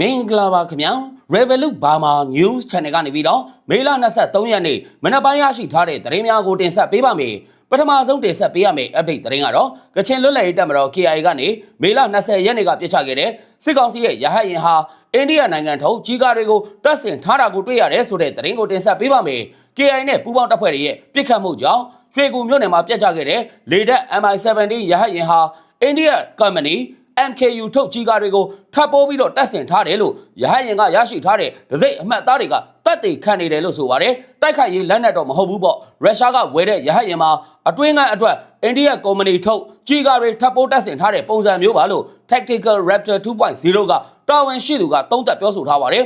မင်္ဂလာပါခင်ဗျာ Revolut Burma News Channel ကနေပြီးတော့မေလ23ရက်နေ့မနက်ပိုင်းရရှိထားတဲ့သတင်းများကိုတင်ဆက်ပေးပါမယ်ပထမဆုံးတင်ဆက်ပေးရမယ့် update သတင်းကတော့ကချင်လွတ်လပ်ရေးတပ်မတော် KIA ကနေမေလ20ရက်နေ့ကပြစ်ချခဲ့တဲ့စစ်ကောင်စီရဲ့ရဟတ်ယာဉ်ဟာအိန္ဒိယနိုင်ငံထုတ်ကြီးကားတွေကိုတပ်ဆင်ထားတာကိုတွေ့ရတယ်ဆိုတဲ့သတင်းကိုတင်ဆက်ပေးပါမယ် KIA နဲ့ပူးပေါင်းတပ်ဖွဲ့တွေရဲ့ပြစ်ခတ်မှုကြောင့်ရွှေကူမြို့နယ်မှာပြစ်ချခဲ့တဲ့လေတပ် MI-17 ရဟတ်ယာဉ်ဟာအိန္ဒိယ company MKU ထုတ်ကြီးကားတွေကိုထပ်ပိုးပြီးတော့တက်ဆင်ထားတယ်လို့ရဟတ်ရင်ကရရှိထားတဲ့ဒစိမ့်အမှတ်သားတွေကတက်တေခံနေတယ်လို့ဆိုပါတယ်တိုက်ခိုက်ရေးလက်နက်တော့မဟုတ်ဘူးပေါ့ရုရှားကဝယ်တဲ့ရဟတ်ရင်မှာအတွင်းကအတွက်အိန္ဒိယကုမ္ပဏီထုတ်ကြီးကားတွေထပ်ပိုးတက်ဆင်ထားတဲ့ပုံစံမျိုးပါလို့ Tactical Raptor 2.0ကတာဝန်ရှိသူကသုံးသပ်ပြောဆိုထားပါတယ်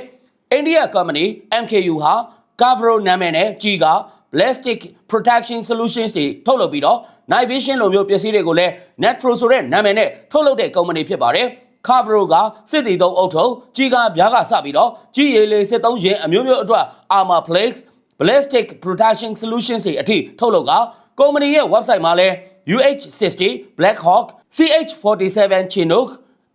အိန္ဒိယကုမ္ပဏီ MKU ဟာ Gavro နာမည်နဲ့ကြီးကား Ballistic Protection Solutions တွေထုတ်လုပ်ပြီးတော့ Night Vision လိုမျိုးပစ္စည်းတွေကိုလည်း Netro ဆိုတဲ့နာမည်နဲ့ထုတ်လုပ်တဲ့ကုမ္ပဏီဖြစ်ပါတယ်။ Cavro ကစစ်တီသုံးအုပ်ထုပ်ကြီးကားပြားကစပြီးတော့ကြီးရည်လေးစစ်သုံးရင်အမျိုးမျိုးအတွက် Armor Plates Ballistic Protection Solutions တွေအထိထုတ်လုပ်ကကုမ္ပဏီရဲ့ website မှာလည်း UH60 Black Hawk CH47 Chinook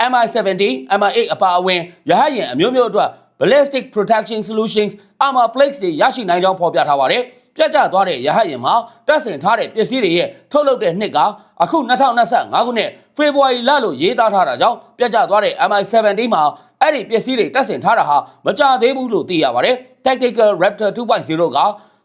MI70 MI8 အပါအဝင်ရဟတ်ယာဉ်အမျိုးမျိုးအတွက် ballistic protection solutions armor plates တွေရရှိနိုင်ကြောင်းဖော်ပြထားပါတယ်။ ပြတ်ကျသွားတဲ့ရဟတ်ယာဉ်မှာတပ်ဆင်ထားတဲ့ပစ္စည်းတွေရဲ့ထုတ်လုပ်တဲ့နှစ်ကအခု2025ခုနှစ်ဖေဖော်ဝါရီလလို့ရေးသားထားတာကြောင့်ပြတ်ကျသွားတဲ့ MI70 မှာအဲ့ဒီပစ္စည်းတွေတပ်ဆင်ထားတာဟာမကြသေးဘူးလို့သိရပါတယ်။ Tactical Raptor 2.0က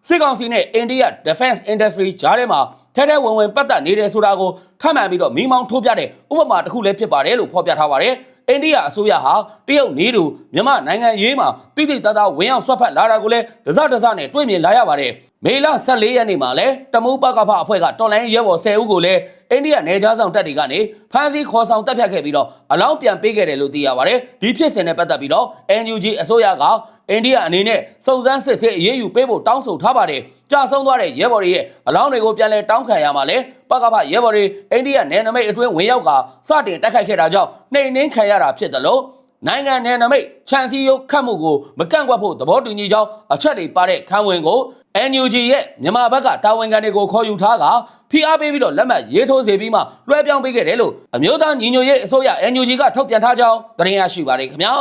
စစ်ကောင်စီနဲ့ India Defense Industry ကြားထဲမှာထဲထဲဝင်ဝင်ပတ်သက်နေတယ်ဆိုတာကိုထပ်မံပြီးတော့မိမောင်းထိုးပြတဲ့ဥပမာတစ်ခုလည်းဖြစ်ပါတယ်လို့ဖော်ပြထားပါတယ်။ အိန္ဒိယအစိုးရဟာတရုတ်နေတူမြန်မာနိုင်ငံရေးမှာတိတိတသားဝင်ရောက်ဆွတ်ဖက်လာတာကိုလည်းဒဇဒဇနဲ့တွေ့မြင်လာရပါတယ်။မေလ14ရက်နေ့မှာလည်းတမူးပကဖအဖွဲ့ကတော်လိုင်းရဲဘော်10ဦးကိုလည်းအိန္ဒိယနယ်ခြားဆောင်တပ်တွေကနေဖမ်းဆီးခေါ်ဆောင်တပ်ဖြတ်ခဲ့ပြီးတော့အလောင်းပြန်ပေးခဲ့တယ်လို့သိရပါတယ်။ဒီဖြစ်စဉ်နဲ့ပတ်သက်ပြီးတော့ NUG အစိုးရကအိန္ဒိယအနေနဲ့စုံစမ်းစစ်ဆေးအရေးယူပေးဖို့တောင်းဆိုထားပါတယ်။ကြာဆုံးသွားတဲ့ရဲဘော်တွေရဲ့အလောင်းတွေကိုပြန်လည်တောင်းခံရမှာလဲ ပကဖရဲဘော်တွေအိန္ဒိယနယ်နိမိတ်အတွင်းဝင်ရောက်ကစတင်တိုက်ခိုက်ခဲ့တာကြောင့်နှိမ်နှင်းခံရတာဖြစ်တယ်လို့နိုင်ငံနယ်နိမိတ်ခြံစည်းရုပ်ခတ်မှုကိုမကန့်ကွက်ဖို့သဘောတူညီကြောင်းအချက်တွေပါတဲ့ခန်းဝင်ကို NUG ရဲ့မြန်မာဘက်ကတာဝန်ခံတွေကိုခေါ်ယူထားကဖိအားပေးပြီးတော့လက်မှတ်ရေးထိုးစေပြီးမှလွှဲပြောင်းပေးခဲ့တယ်လို့အမျိုးသားညီညွတ်ရေးအစိုးရ NUG ကထုတ်ပြန်ထားကြောင်းသတင်းရရှိပါတယ်ခင်ဗျာ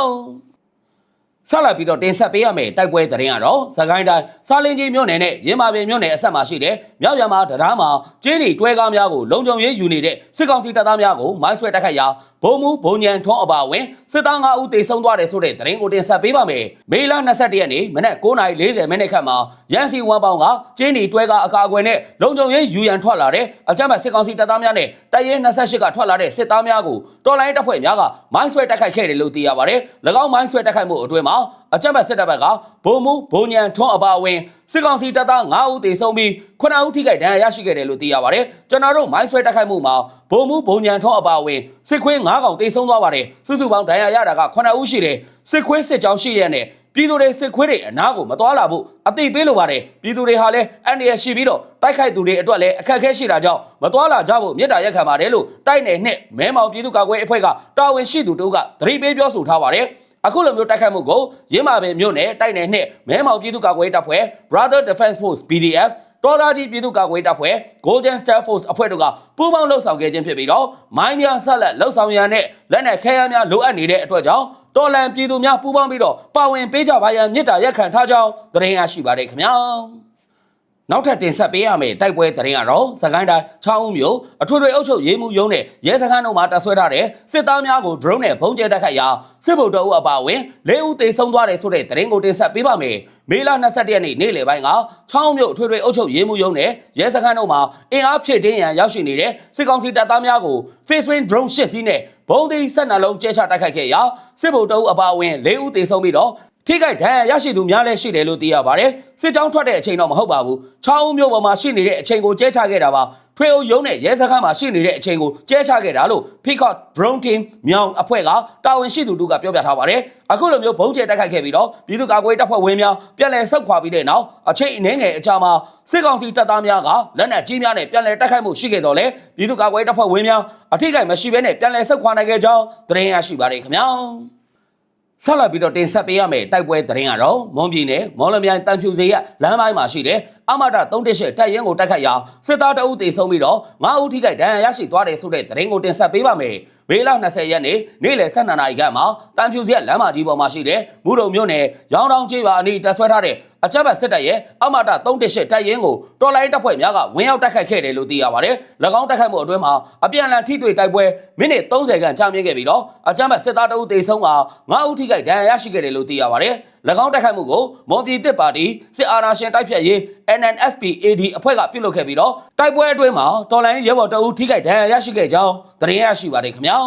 ဆက်လက်ပြီးတော့တင်ဆက်ပေးရမယ့်တိုက်ပွဲသတင်းကတော့စကိုင်းတိုင်းစားလင်းကြီးမြို့နယ်နဲ့ရင်းမာပင်မြို့နယ်အဆက်မှာရှိတဲ့မြောက်ရမာတရားမှာကျင်းဒီတွဲကားများကိုလုံခြုံရေးယူနေတဲ့စစ်ကောင်စီတပ်သားများကိုမိုင်းဆွဲတိုက်ခိုက်ရာ ဘုံမူဘုံညံထွန်းအပါအဝင်စစ်သား9ဦးတေဆုံးသွားတယ်ဆိုတဲ့သတင်းကိုတင်ဆက်ပေးပါမယ်။မေလ22ရက်နေ့မနက်9:40မိနစ်ခန့်မှာရန်စီဝမ်ပေါင်ကကျင်းဒီတွဲကားအကာအကွယ်နဲ့လုံခြုံရေးယူရန်ထွက်လာတဲ့အကြမ်းဖက်စစ်ကောင်စီတပ်သားများနဲ့တပ်ရင်း28ကထွက်လာတဲ့စစ်သားများကိုတော်လိုင်းတပ်ဖွဲ့များကမိုင်းဆွဲတိုက်ခိုက်ခဲ့တယ်လို့သိရပါတယ်။၎င်းမိုင်းဆွဲတိုက်ခိုက်မှုအတွင်းမှာ အကြမ်းဖက်စစ်တပ်ဘက်ကဘုံမူဘုံညံထွန်းအပါအဝင်စစ်ကောင်စီတပ်သား9ဦးသေဆုံးပြီး9ဦးထိခိုက်ဒဏ်ရာရရှိခဲ့တယ်လို့သိရပါတယ်။ကျွန်တော်တို့မိုင်းဆွဲတိုက်ခိုက်မှုမှာဘုံမူဘုံညံထွန်းအပါအဝင်စစ်ခွေး9ကောင်သေဆုံးသွားပါတယ်။စုစုပေါင်းဒဏ်ရာရတာက9ဦးရှိတယ်။စစ်ခွေးစစ်ကြောင်းရှိတဲ့နဲ့ပြည်သူတွေစစ်ခွေးတွေအနားကိုမတော်လာဘူးအသိပေးလိုပါတယ်ပြည်သူတွေဟာလည်းအန်ဒီရရှိပြီးတော့တိုက်ခိုက်သူတွေအတွက်လည်းအခက်အခဲရှိတာကြောင့်မတော်လာကြဖို့မြစ်တာရက်ခံပါတယ်လို့တိုက်နယ်နဲ့မဲမောင်ပြည်သူ့ကာကွယ်အဖွဲ့ကတာဝန်ရှိသူတို့ကသတိပေးပြောဆိုထားပါတယ် အခုလိုမျိုးတိုက်ခိုက်မှုကိုရင်းမာပင်မြို့နယ်တိုက်နယ်နဲ့မဲမောင်ပြည်သူ့ကာကွယ်တပ်ဖွဲ့ Brother Defense Force BDF တော်သားကြီးပြည်သူ့ကာကွယ်တပ်ဖွဲ့ Golden Star Force အဖွဲ့တို့ကပူးပေါင်းလှုပ်ဆောင်ခဲ့ခြင်းဖြစ်ပြီးတော့မိုင်းများဆက်လက်လှုပ်ဆောင်ရန်နဲ့လက်နက်ခဲယမ်းများလိုအပ်နေတဲ့အတွက်ကြောင့်တော်လန်ပြည်သူများပူးပေါင်းပြီးတော့ပါဝင်ပေးကြပါရန်မြစ်တာရက်ခံထားကြောင်းသတင်းရရှိပါတယ်ခင်ဗျာ နောက်ထပ်တင်ဆက်ပေးရမယ့်တိုက်ပွဲသတင်းကတော့စကိုင်းတိုင်းချောင်းဦးမြို့အထွေထွေအုပ်ချုပ်ရေးမှုရုံးနဲ့ရဲစခန်းတို့မှတပ်ဆွဲထားတဲ့စစ်သားများကို drone နဲ့ပုံကျဲတိုက်ခိုက်ရာစစ်ဗိုလ်တပ်ဦးအပါအဝင်၄ဦးသေဆုံးသွားတယ်ဆိုတဲ့သတင်းကိုတင်ဆက်ပေးပါမယ်။မေလ22ရက်နေ့နေ့လယ်ပိုင်းကချောင်းမြို့အထွေထွေအုပ်ချုပ်ရေးမှုရုံးနဲ့ရဲစခန်းတို့မှအင်အားဖြည့်တင်းရန်ရောက်ရှိနေတဲ့စစ်ကောင်စီတပ်သားများကို face wing drone ၈စီးနဲ့ဘုံဒီဆက်နှလုံးကျဲချတိုက်ခိုက်ခဲ့ရာစစ်ဗိုလ်တပ်ဦးအပါအဝင်၄ဦးသေဆုံးပြီးတော့ ထိခိုက်ဒဏ်ရာရရှိသူများလည်းရှိတယ်လို့သိရပါတယ်။စစ်ကြောင်းထွက်တဲ့အချိန်တော့မဟုတ်ပါဘူး။ချောင်းဦးမြို့ပေါ်မှာရှိနေတဲ့အချိန်ကိုကျဲချခဲ့တာပါ။ထွေအုပ်ရုံးနဲ့ရဲစခန်းမှာရှိနေတဲ့အချိန်ကိုကျဲချခဲ့တာလို့ Peacock Drone Team မြောင်အဖွဲ့ကတာဝန်ရှိသူတို့ကပြောပြထားပါတယ်။အခုလိုမျိုးဘုံကျဲတိုက်ခိုက်ခဲ့ပြီးတော့ပြည်သူ့ကာကွယ်တပ်ဖွဲ့ဝင်များပြန်လည်ဆုတ်ခွာပြီးတဲ့နောက်အချိန်အနည်းငယ်အကြာမှာစစ်ကောင်စီတပ်သားများကလက်နက်ကြီးများနဲ့ပြန်လည်တိုက်ခိုက်မှုရှိခဲ့တော့လေပြည်သူ့ကာကွယ်တပ်ဖွဲ့ဝင်များအထိကိမရှိဘဲနဲ့ပြန်လည်ဆုတ်ခွာနိုင်ခဲ့ကြောင်းသတင်းရရှိပါတယ်ခင်ဗျာ။ ဆက်လက်ပြီးတော့တင်ဆက်ပေးရမယ့်တိုက်ပွဲသတင်းကတော့မွန်ပြည်နယ်မော်လမြိုင်တန်ဖြူစေရလမ်းပိုင်းမှာရှိတဲ့ အမတာ318တပ်ရင်းကိုတိုက်ခိုက်ရာစစ်သားတအုပ်တေဆုံးပြီးတော့9ဦးထိခိုက်ဒဏ်ရာရရှိသွားတယ်ဆိုတဲ့သတင်းကိုတင်ဆက်ပေးပါမယ်။မေလ20ရက်နေ့နေ့လယ်12နာရီခန့်မှာတန်ဖြူစရက်လမ်းမကြီးပေါ်မှာရှိတဲ့မူတုံမြို့နယ်ရောင်းတောင်ကျေးရွာအနီးတပ်ဆွဲထားတဲ့အကြမ်းဖက်စစ်တပ်ရဲ့အမတာ318တပ်ရင်းကိုတော်လိုင်းတပ်ဖွဲ့များကဝင်ရောက်တိုက်ခိုက်ခဲ့တယ်လို့သိရပါတယ်။၎င်းတိုက်ခိုက်မှုအတွင်းမှာအပြန်အလှန်ထိတွေ့တိုက်ပွဲမိနစ်30ခန့်ကြာမြင့်ခဲ့ပြီးတော့အကြမ်းဖက်စစ်သားတအုပ်တေဆုံးက9ဦးထိခိုက်ဒဏ်ရာရရှိခဲ့တယ်လို့သိရပါတယ်။၎င်းတိုက်ခိုက်မှုကိုမွန်ပြည်သစ်ပါတီစစ်အာဏာရှင်တိုက်ဖြတ်ရေး NNSP-AD အဖွဲ့ကပြုလုပ်ခဲ့ပြီးတော့တိုက်ပွဲအတွင်းမှာတော်လိုင်းရဲဘော်တအုပ်ထိခိုက်ဒဏ်ရာရရှိခဲ့ကြောင်းသတင်းရရှိပါတယ်ခင်ဗျာ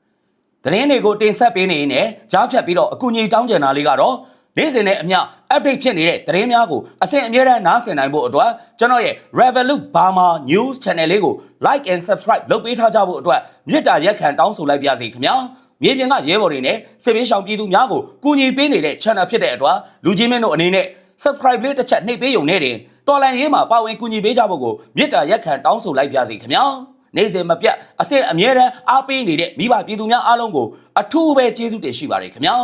။သတင်းတွေကိုတင်ဆက်ပေးနေရင်းနဲ့ကြားဖြတ်ပြီးတော့အကူအညီတောင်းကြတာလေးကတော့နေ့စဉ်နဲ့အမျှ update ဖြစ်နေတဲ့သတင်းများကိုအစဉ်အမြဲတမ်းနားဆင်နိုင်ဖို့အတွက်ကျွန်တော်ရဲ့ Revolut Burma News Channel လေးကို like and subscribe လုပ်ပေးထားကြဖို့အတွက်မြစ်တာရက်ခံတောင်းဆိုလိုက်ပါစီခင်ဗျာ မြေပြင်ကရဲဘော်တွေနဲ့စစ်ပေးဆောင်ပြည်သူများကိုကူညီပေးနေတဲ့ channel ဖြစ်တဲ့အတွက်လူချင်းမင်းတို့အနေနဲ့ subscribe လေးတစ်ချက်နှိပ်ပေးုံနဲ့တင်တော်လန်ရေးမှာပါဝင်ကူညီပေးကြဖို့ကိုမြစ်တာရက်ခံတောင်းဆိုလိုက်ပါစီခင်ဗျာနေ့စဉ်မပြတ်အစစ်အမြဲတမ်းအားပေးနေတဲ့မိဘပြည်သူများအားလုံးကိုအထူးပဲကျေးဇူးတင်ရှိပါတယ်ခင်ဗျာ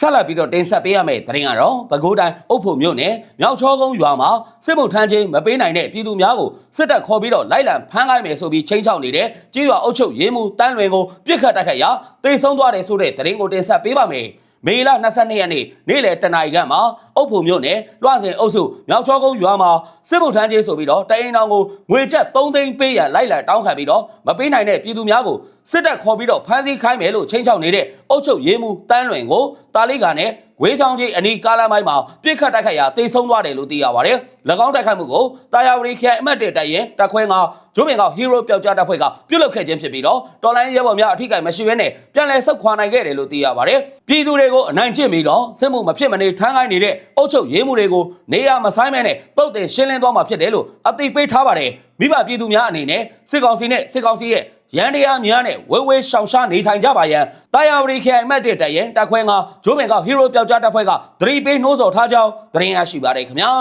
ဆက်လက်ပြီးတော့တင်ဆက်ပေးရမယ့်သတင်းကတော့ပဲခူးတိုင်းအုပ်ဖို့မြို့နယ်မြောက်ချောကုန်းရွာမှာစစ်မှုထမ်းချင်းမပေးနိုင်တဲ့ပြည်သူများကိုစစ်တပ်ခေါ်ပြီးတော့လိုက်လံဖမ်းခိုင်းမယ်ဆိုပြီးချိန်ချောက်နေတဲ့ကြေးရွာအုပ်ချုပ်ရေးမှူးတန်းလွင်ကိုပြစ်ခတ်တိုက်ခိုက်ရာတေဆုံးသွားတယ်ဆိုတဲ့သတင်းကိုတင်ဆက်ပေးပါမယ်။ မေလ22ရက်နေ့နေ့လယ်တနာရီခန့်မှာအုပ်ဖို့မြို့နယ်လွှစင်အုပ်စုမြောက်ချောကုန်းရွာမှာစစ်မှုထမ်းချင်းဆိုပြီးတော့တရင်တောင်ကိုငွေကျပ်3သိန်းပေးရန်လိုက်လံတောင်းခံပြီးတော့မပေးနိုင်တဲ့ပြည်သူများကိုစစ်တပ်ခေါ်ပြီးတော့ဖမ်းဆီးခိုင်းမယ်လို့ချိန်ချောက်နေတဲ့အုပ်ချုပ်ရေးမှူးတန်းလွင်ကိုတာလိကနဲ့ ဝေးချောင်းကြီးအနီးကားလမ်းပိုင်းမှာပြစ်ခတ်တိုက်ခိုက်ရာတေဆုံးသွားတယ်လို့သိရပါတယ်။၎င်းတိုက်ခိုက်မှုကိုတာယာဝတီခရိုင်အမှတ်1တပ်ရင်တပ်ခွဲငါဂျိုးမင်ကဟီးရိုးပျောက်ကြားတပ်ဖွဲ့ကပြုတ်လုခဲ့ခြင်းဖြစ်ပြီးတော့တော်လိုင်းရဲဘော်များအထိကိမရှိဘဲနဲ့ပြန်လည်ဆုတ်ခွာနိုင်ခဲ့တယ်လို့သိရပါတယ်။ပြည်သူတွေကိုအနိုင်ကျင့်ပြီးတော့စစ်မှုမဖြစ်မနေထမ်းခိုင်းနေတဲ့အုပ်ချုပ်ရေးမှုတွေကိုနေရမဆိုင်မဲနဲ့တုတ်တင်ရှင်းလင်းသွားမှာဖြစ်တယ်လို့အသိပေးထားပါတယ်။မိဘပြည်သူများအနေနဲ့စစ်ကောင်စီနဲ့စစ်ကောင်စီရဲ့ ရန်တရားများနဲ့ဝဲဝဲရှောင်ရှားနေထိုင်ကြပါရန်တာယာဝတီခရိုင်မတ်တစ်တရဲတက်ခွဲငါဂျိုးမင်ကဟီးရိုးပျောက်ကြားတပ်ဖွဲ့ကသတိပေးနှိုးဆော်ထားကြောင်းသတင်းရရှိပါတယ်ခင်ဗျာ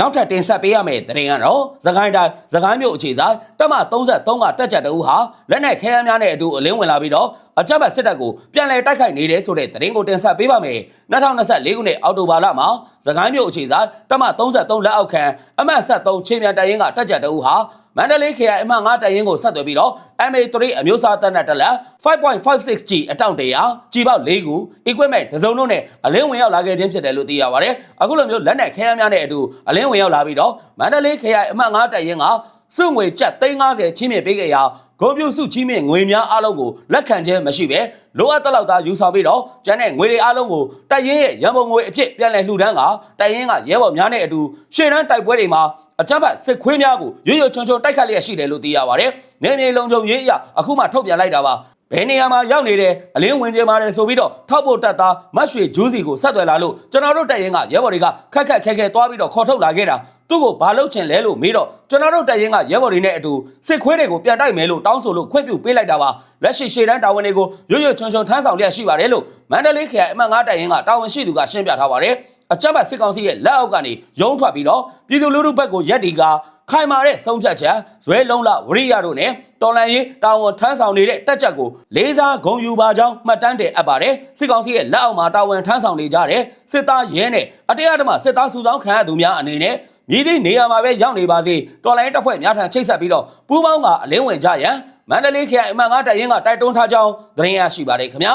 နောက်ထပ်တင်ဆက်ပေးရမယ့်သတင်းကတော့သခိုင်းတိုင်းသခိုင်းမြို့အခြေဆိုင်တပ်မ33ကတက်ကြတအူးဟာလက်နက်ခဲယမ်းများနဲ့အတူအလင်းဝင်လာပြီးတော့အကြမ်းဖက်စစ်တပ်ကိုပြန်လည်တိုက်ခိုက်နေတယ်ဆိုတဲ့သတင်းကိုတင်ဆက်ပေးပါမယ်2024ခုနှစ်အောက်တိုဘာလမှာသခိုင်းမြို့အခြေဆိုင်တပ်မ33လက်အောက်ခံအမှတ်73ချင်းမြန်တိုင်ရင်ကတက်ကြတအူးဟာ မန္တလေးခရိုင်အမှတ်9တိုင်ရင်ကိုဆက်သွယ်ပြီးတော့ MA3 အမျိုးအစားတပ်နဲ့တက်လက် 5.56G အတောင့်တရာကြီးပေါက်၄ခု equipment တစ်စုံတို့နဲ့အလင်းဝင်ရောက်လာခဲ့ခြင်းဖြစ်တယ်လို့သိရပါတယ်အခုလိုမျိုးလက်နက်ခဲယမ်းများနဲ့အတူအလင်းဝင်ရောက်လာပြီးတော့မန္တလေးခရိုင်အမှတ်9တိုင်ရင်ကစုငွေကျပ်350ချင်းမြင့်ပေးခဲ့ရာဂုံပြူစုချင်းမြင့်ငွေများအလုံးကိုလက်ခံခြင်းမရှိပဲလိုအပ်တဲ့လောက်သာယူဆောင်ပြီးတော့ကျန်တဲ့ငွေတွေအလုံးကိုတိုက်ရင်ရဲ့ရန်ပုံငွေအဖြစ်ပြန်လည်လှူဒန်းကတိုက်ရင်ကရဲဘော်များနဲ့အတူရှေ့တန်းတိုက်ပွဲတွေမှာ အကြမ်းဖက်စစ်ခွေးများကိုရွရွချွန်ချွန်တိုက်ခတ်လျက်ရှိတယ်လို့သိရပါတယ်။နေမြေလုံခြုံရေးအရအခုမှထုတ်ပြန်လိုက်တာပါ။ဘယ်နေရာမှာရောက်နေတယ်အလင်းဝင်ကျပါတယ်ဆိုပြီးတော့ထောက်ဖို့တက်သားမတ်ရွှေဂျူးစီကိုဆက်သွယ်လာလို့ကျွန်တော်တို့တက်ရင်ကရဲဘော်တွေကခက်ခက်ခဲခဲသွားပြီးတော့ခေါ်ထုတ်လာခဲ့တာသူ့ကိုဘာလုပ်ချင်လဲလို့မေးတော့ကျွန်တော်တို့တက်ရင်ကရဲဘော်တွေနဲ့အတူစစ်ခွေးတွေကိုပြန်တိုက်မယ်လို့တောင်းဆိုလို့ခွင့်ပြုပေးလိုက်တာပါလက်ရှိရှေ့တန်းတာဝန်တွေကိုရွရွချွန်ချွန်ထမ်းဆောင်လျက်ရှိပါတယ်လို့မန္တလေးခရိုင်အမှတ်9တက်ရင်ကတာဝန်ရှိသူကရှင်းပြထားပါတယ် အကြမ်းဖက်စစ်ကောင်စီရဲ့လက်အောက်ကနေရုံးထွက်ပြီးတော့ပြည်သူလူထုဘက်ကိုရက်ဒီကခိုင်မာတဲ့ဆုံးဖြတ်ချက်ဇွဲလုံးလဝရိယတို့နဲ့တော်လန်ရေးတာဝန်ထမ်းဆောင်နေတဲ့တက်ချက်ကိုလေးစားဂုဏ်ယူပါကြောင်းမှတ်တမ်းတင်အပ်ပါတယ်စစ်ကောင်စီရဲ့လက်အောက်မှာတာဝန်ထမ်းဆောင်နေကြတဲ့စစ်သားရဲနဲ့အတရားဓမ္မစစ်သားစုဆောင်ခံရသူများအနေနဲ့မြည်သည့်နေရာမှာပဲရောက်နေပါစေတော်လိုင်းတပ်ဖွဲ့များထံချိတ်ဆက်ပြီးတော့ပူးပေါင်းကအလင်းဝင်ကြရန်မန္တလေးခရိုင်အမှန်ကားတိုင်ရင်ကတိုက်တွန်းထားကြောင်းသတင်းရရှိပါတယ်ခင်ဗျာ